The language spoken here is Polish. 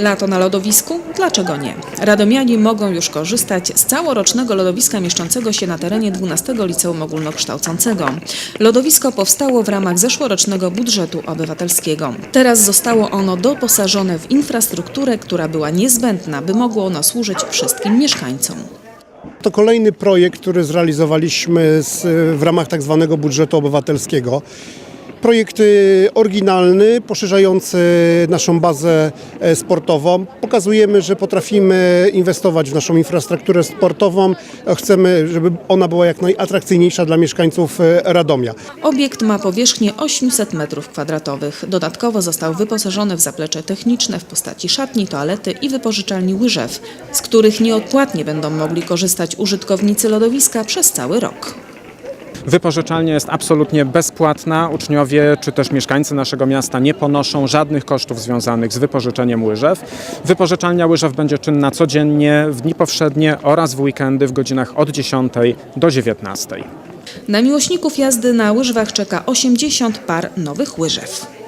Lato na lodowisku? Dlaczego nie? Radomiani mogą już korzystać z całorocznego lodowiska mieszczącego się na terenie 12 Liceum Ogólnokształcącego. Lodowisko powstało w ramach zeszłorocznego budżetu obywatelskiego. Teraz zostało ono doposażone w infrastrukturę, która była niezbędna, by mogło ono służyć wszystkim mieszkańcom. To kolejny projekt, który zrealizowaliśmy w ramach tak zwanego budżetu obywatelskiego. Projekt y, oryginalny, poszerzający naszą bazę e, sportową. Pokazujemy, że potrafimy inwestować w naszą infrastrukturę sportową. Chcemy, żeby ona była jak najatrakcyjniejsza dla mieszkańców e, Radomia. Obiekt ma powierzchnię 800 m2. Dodatkowo został wyposażony w zaplecze techniczne w postaci szatni, toalety i wypożyczalni łyżew, z których nieodpłatnie będą mogli korzystać użytkownicy lodowiska przez cały rok. Wypożyczalnia jest absolutnie bezpłatna. Uczniowie czy też mieszkańcy naszego miasta nie ponoszą żadnych kosztów związanych z wypożyczeniem łyżew. Wypożyczalnia łyżew będzie czynna codziennie, w dni powszednie oraz w weekendy w godzinach od 10 do 19. Na miłośników jazdy na łyżwach czeka 80 par nowych łyżew.